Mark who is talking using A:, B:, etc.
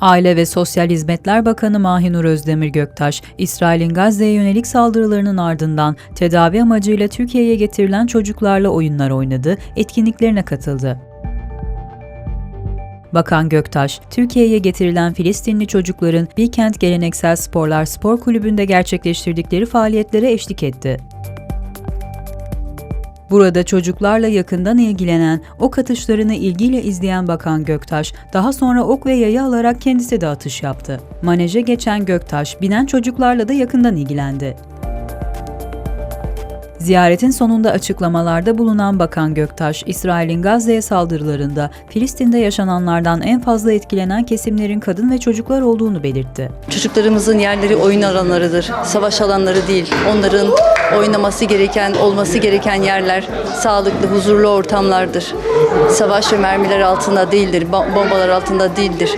A: Aile ve Sosyal Hizmetler Bakanı Mahinur Özdemir Göktaş, İsrail'in Gazze'ye yönelik saldırılarının ardından tedavi amacıyla Türkiye'ye getirilen çocuklarla oyunlar oynadı, etkinliklerine katıldı. Bakan Göktaş, Türkiye'ye getirilen Filistinli çocukların Bilkent Geleneksel Sporlar Spor Kulübü'nde gerçekleştirdikleri faaliyetlere eşlik etti. Burada çocuklarla yakından ilgilenen, ok atışlarını ilgiyle izleyen Bakan Göktaş, daha sonra ok ve yayı alarak kendisi de atış yaptı. Maneje geçen Göktaş, binen çocuklarla da yakından ilgilendi. Ziyaretin sonunda açıklamalarda bulunan Bakan Göktaş, İsrail'in Gazze'ye saldırılarında Filistin'de yaşananlardan en fazla etkilenen kesimlerin kadın ve çocuklar olduğunu belirtti.
B: Çocuklarımızın yerleri oyun alanlarıdır, savaş alanları değil. Onların oynaması gereken, olması gereken yerler sağlıklı, huzurlu ortamlardır. Savaş ve mermiler altında değildir, bo- bombalar altında değildir.